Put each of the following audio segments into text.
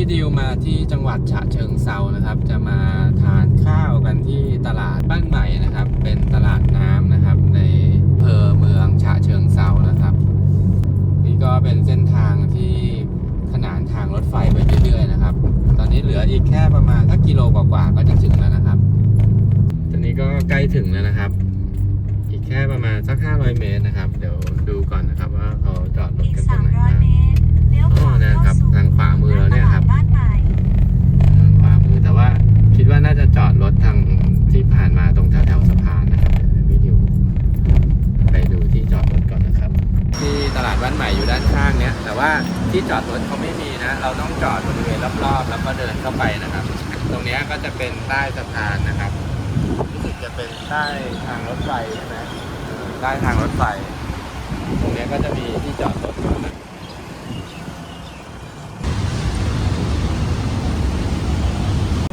พี่ดิวมาที่จังหวัดฉะเชิงเซานะครับ จะมาทานข้าวกันที่ตลาดบ้านใหม่นะครับ เป็นตลาดน้ำนะครับ ในอำเภอเมืองฉะเชิงเซานะครับ นี่ก็เป็นเส้นทางที่ขนานทางรถไฟไปเรื่อยๆนะครับ ตอนนี้เหลืออีกแค่ประมาณสักกิโลกว่าๆก็จะถึงแล้วนะครับ ตอนนี้ก็ใกล้ถึงแล้วนะครับ อีกแค่ประมาณสัก 500 เมตรนะครับ เดี๋ยวดูก่อนนะครับว่าเขาจอดรถอีกกันตรงไหน300บ้างเมตรเลี้ยวขอ๋อวานะครัเข้าบสู่ทางขวามือแล้วเนี่ยครับ ตลาดบ้านใหม่ ขวามือแต่ ว่าคิดว่าน่าจะจอดรถทางที่ผ่านมาตรงแถวๆสะพานนะครับเดี๋ยวพี่ดิวไปดูที่จอดรถก่อนนะครับ ที่ตลาดบ้านใหม่อยู่ด้านข้างเนี้ย แต่ว่าที่จอดรถเขาไม่มีนะ เราต้องจอดบริเวณรอบๆ แล้วก็เดินเข้าไปนะครับ ตรงนี้ก็จะเป็นใต้สะพานนะครับรู้สึกจะเป็นใต้ทางรถไฟใช่ไหมใต้ทางรถไฟ ตรงนี้ก็จะมีที่จอดรถนะ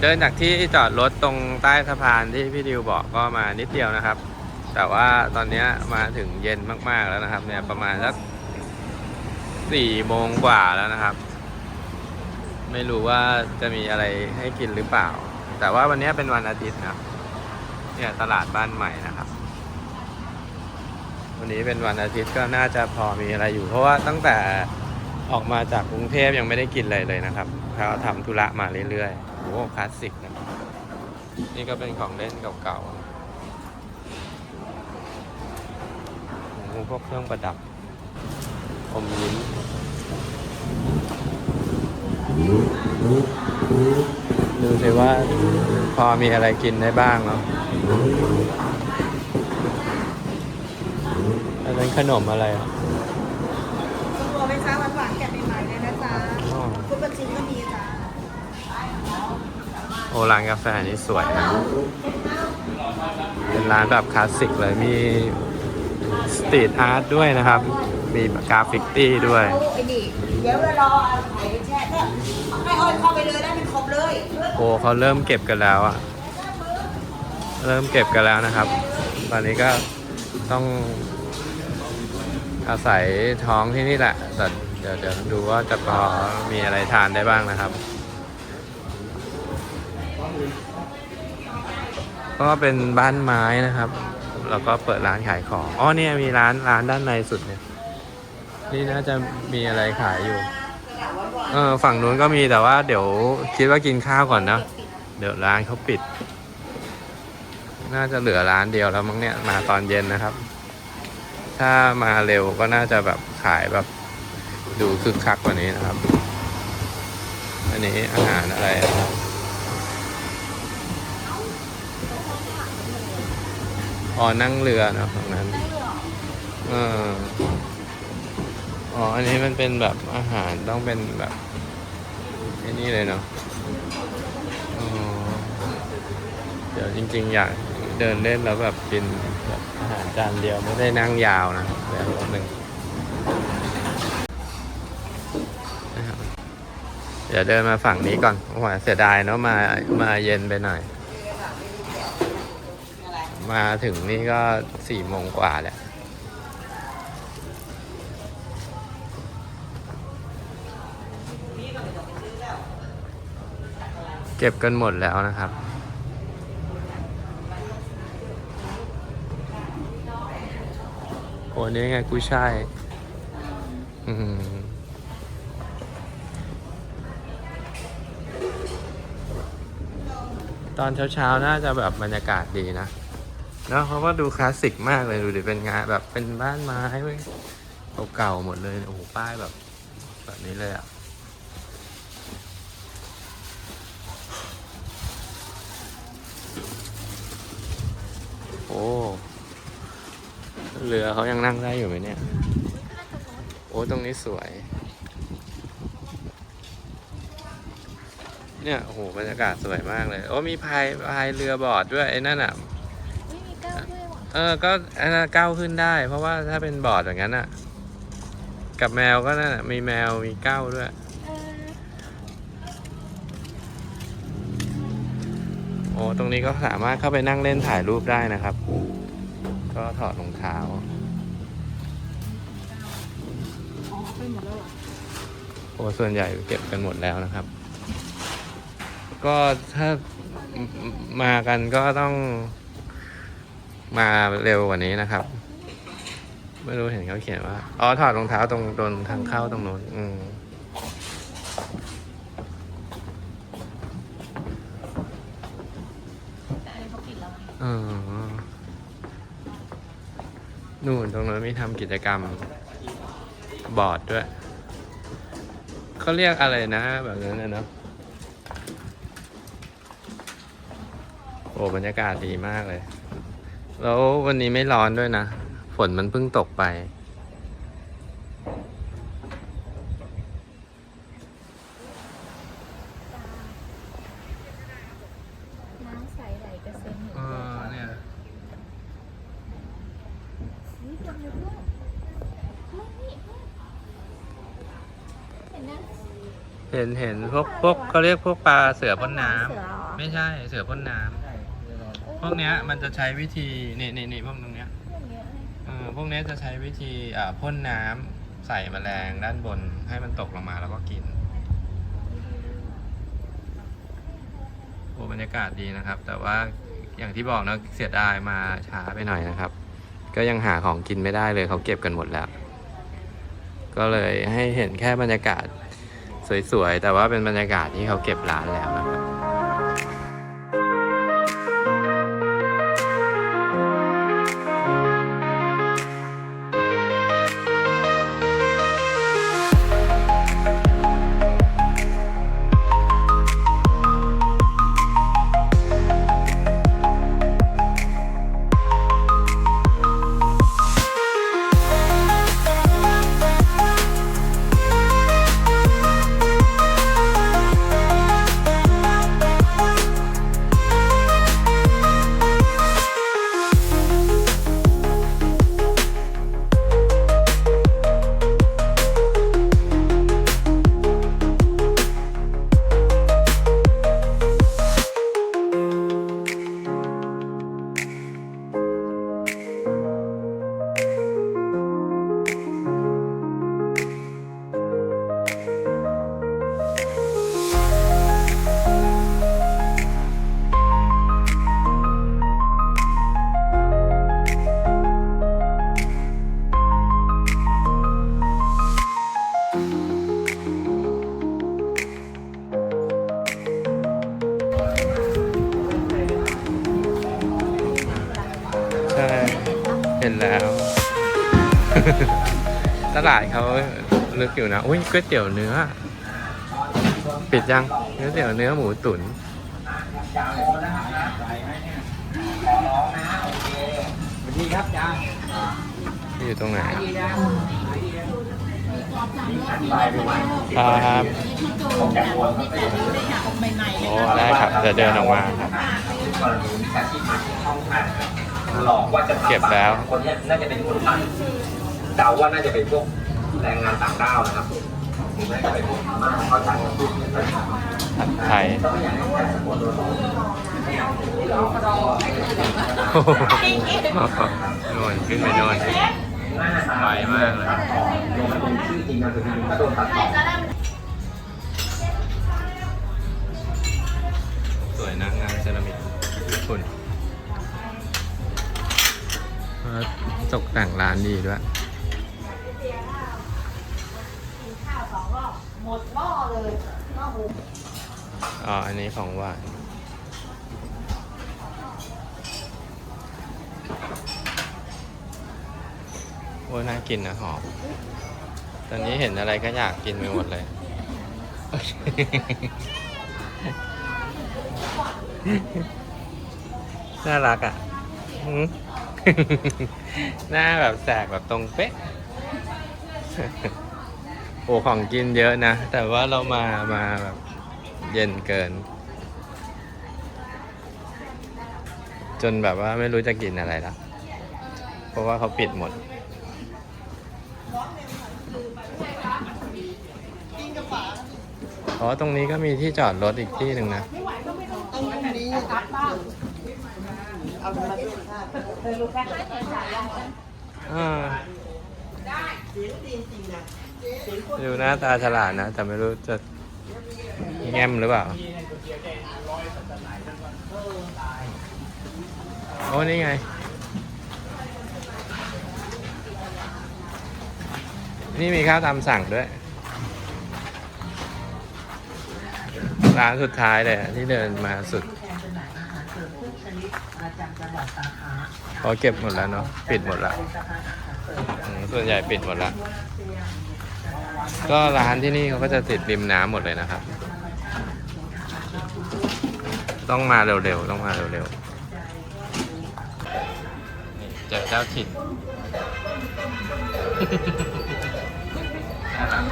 เดินจากที่จอดรถตรงใต้สะพานที่พี่ดิวบอกก็มานิดเดียวนะครับ แต่ว่าตอนนี้มาถึงเย็นมากๆแล้วนะครับ เนี่ยประมาณสักสี่โมงกว่าแล้วนะครับ ไม่รู้ว่าจะมีอะไรให้กินหรือเปล่า แต่ว่าวันนี้เป็นวันอาทิตย์นะเนี่ยตลาดบ้านใหม่นะครับ วันนี้เป็นวันอาทิตย์ก็น่าจะพอมีอะไรอยู่ เพราะว่าตั้งแต่ออกมาจากกรุงเทพยังไม่ได้กินอะไรเลยนะครับเขาทำธุระมาเรื่อยๆ โอ้คลาสสิกนะนี่ก็เป็นของเล่นเก่าๆโอ้พวกเครื่องประดับอมยิ้มดูสิว่าพอมีอะไรกินได้บ้างเนาะอันนั้นขนมอะไรอะตัวไหมจ๊ะหวานหวานๆแกะใหม่ๆเลยนะจ๊ะ อ๋อ คุณบัญชีก็มีจ้ะ โอร้านกาแฟนี่สวยนะ เป็นร้านแบบคลาสสิกเลย มีสตรีทอาร์ตด้วยนะครับ มีกราฟิกตี้ด้วยไอ้นี่เดี๋ยวเรารอไข่แช่เนี่ยให้ออยเข้าไปเลยได้เป็นครบเลยโอ้เขาเริ่มเก็บกันแล้วอะเริ่มเก็บกันแล้วนะครับ ตอนนี้ก็ต้องอาศัยท้องที่นี่แหละแต่เดี๋ยวเดี๋ยวดูว่าจะพอมีอะไรทานได้บ้างนะครับ ก็เป็นบ้านไม้นะครับ แล้วก็เปิดร้านขายของ อ๋อเนี่ยมีร้านร้านด้านในสุดเนี่ย นี่น่าจะมีอะไรขายอยู่ เออฝั่งนู้นก็มีแต่ว่าเดี๋ยวคิดว่ากินข้าวก่อนนะเดี๋ยวร้านเขาปิด น่าจะเหลือร้านเดียวแล้วมั้งเนี่ยมาตอนเย็นนะครับ ถ้ามาเร็วก็น่าจะแบบขายแบบ ดูคึกคักกว่านี้นะครับ อันนี้อาหารอะไรนะครับ อ๋อนั่งเรือนะฝั่งนั้นเอออ๋ออันนี้มันเป็นแบบอาหารต้องเป็นแบบไอ้นี่เลยเนาะอ๋อเดี๋ยวจริง ๆ อยากเดินเล่นแล้วแบบกินแบบอาหารจานเดียวไม่ได้นั่งยาวนะเดี๋ยวแป๊บนึงนะครับเดี๋ยวเดินมาฝั่งนี้ก่อนโอ้โหเสียดายเนาะมามาเย็นไปหน่อย มาถึงนี่ก็สี่โมงกว่าแล้วเก็บกันหมดแล้วนะครับโอ้นี่ไงกุ้ยช่ายอืมตอนเช้าๆ น่าจะแบบบรรยากาศดีนะ เนอะเพราะว่าดูคลาสสิกมากเลยดูดิเป็นงานแบบเป็นบ้านไม้เว้ยเก่าๆหมดเลยโอ้โหป้ายแบบ แบบนี้เลยอะโอ้เรือเขายังนั่งได้อยู่ไหมเนี่ย โอ้ตรงนี้สวย เนี่ยโอ้โหบรรยากาศสวยมากเลย โอ้มีพายพายเรือบอร์ดด้วยไอ้นั่นอะ ไม่มีก้าวด้วยว่ะ เออ ก็อันนั้นก้าวขึ้นได้ เพราะว่าถ้าเป็นบอร์ดอย่างนั้นอะกับแมวก็นั่นน่ะมีแมวมีก้าวด้วย โอ้ตรงนี้ก็สามารถเข้าไปนั่งเล่นถ่ายรูปได้นะครับ ก็ถอดรองเท้าโอ้ส่วนใหญ่เก็บกันหมดแล้วนะครับ ก็ถ้ามากันก็ต้อง มาเร็วกว่านี้นะครับ ไม่รู้เห็นเขาเขียนว่า อ๋อถอดรองเท้าตรงตรงทางเข้าตรงนู้นอืมแต่อันนี้เขาปิดแล้วไงเออนู่นตรงนั้นมีทำกิจกรรม บอร์ดด้วย เขาเรียกอะไรนะแบบนั้นนะเนาะโอ้บรรยากาศดีมากเลย แล้ววันนี้ไม่ร้อนด้วยนะ ฝนมันเพิ่งตกไป น้ำใสไหลกระเซ็นเห็นเออเนี่ยนี่คนเยอะด้วยไม่นี่เห็นนะเห็นเห็นพวกพวกเขาเรียกพวกปลาเสือพ่นน้เสือเหรอำไม่ใช่เสือพ่นน้ำ พวกเนี้ยมันจะใช้วิธีนี่นี่นี่พวกตรงเนี้ยอย่างเงี้ยเลยเออพวกเนี้ยจะใช้วิธีอ่าพ่นน้ำใส่แมลงด้านบนให้มันตกลงมาแล้วก็กินโอ้บรรยากาศดีนะครับ แต่ว่าอย่างที่บอกนะเสียดายมาช้าไปหน่อยนะครับ ก็ยังหาของกินไม่ได้เลยเขาเก็บกันหมดแล้ว ก็เลยให้เห็นแค่บรรยากาศสวยๆ แต่ว่าเป็นบรรยากาศที่เขาเก็บร้านแล้วนะครับ เห็นแล้ว ตลาดเขาลึกอยู่นะ อุ้ยก๋วยเตี๋ยวเนื้อ ปิดยังก๋วยเตี๋ยวเนื้อหมูตุ๋นสวัสดีครับจ้าอยู่ตรงไหนดีนะครับโอ้ได้ครับเดี๋ยวเดินออกมาครับ กรณีมิจฉาชีพมาช่องทางหลอกว่าจะทำเก็บแล้ว คนเนี้ยน่าจะเป็นคนไทยเดาว่าน่าจะเป็นพวกแรงงานต่างด้าวนะครับหรือไม่ก็เป็นพวกพม่าเข้าใจว่าพูดภาษาผัดไทยก็ไม่อยากให้ใครสะกดโดยตรงโอ้โหโน่นขึ้นไปโน่นไวมากเลยโดยมันเป็นชื่อจริงนามสกุลก็โดนตัดต่อ แล้วตกแต่งร้านดีด้วยข้าวสองรอบหมดหม้อเลยหม้อหมูอ๋อ อันนี้ของหวาน โอ้ยน่ากินนะหอม ตอนนี้เห็นอะไรก็อยากกินไปหมดเลย น่ารักอะ หน้าแบบแสกแบบตรงเป๊ะ โอ้ของกินเยอะนะ แต่ว่าเรามามาแบบเย็นเกิน จนแบบว่าไม่รู้จะกินอะไรละเพราะว่าเขาปิดหมดอ๋อตรงนี้ก็มีที่จอดรถอีกที่หนึ่งนะอ่าดู อยู่หดูนะาตาฉลาดนะ แต่ไม่รู้จะแง้มหรือเปล่า โอ้ นี่ไง นี่มีข้าวตามสั่งด้วย ร้านสุดท้ายเลยที่เดินมาสุด พอเก็บหมดแล้วเนาะปิดหมดล้วอืมส่วนใหญ่ปิดหมดล้วก็ร้านที่นี่เขาก็จะติดริมน้ำหมดเลยนะครับ ต้องมาเร็วๆต้องมาเร็วๆนี่เจอเจ้าถิ่นน่ารัก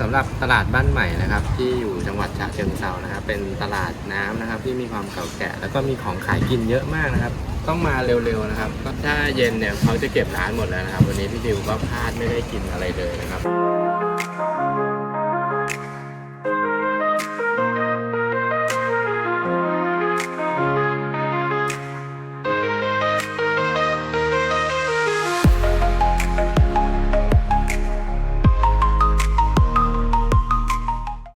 สำ หรับตลาดบ้านใหม่นะครับ ที่อยู่จังหวัดฉะเชิงเซานะครับ เป็นตลาดน้ำนะครับ ที่มีความเก่าแก่แล้วก็มีของขายกินเยอะมากนะครับ ต้องมาเร็วๆนะครับก็ถ้าเย็นเนี่ยเขาจะเก็บร้านหมดแล้วนะครับ วันนี้พี่ดิวก็พลาดไม่ได้กินอะไรเลยนะครับ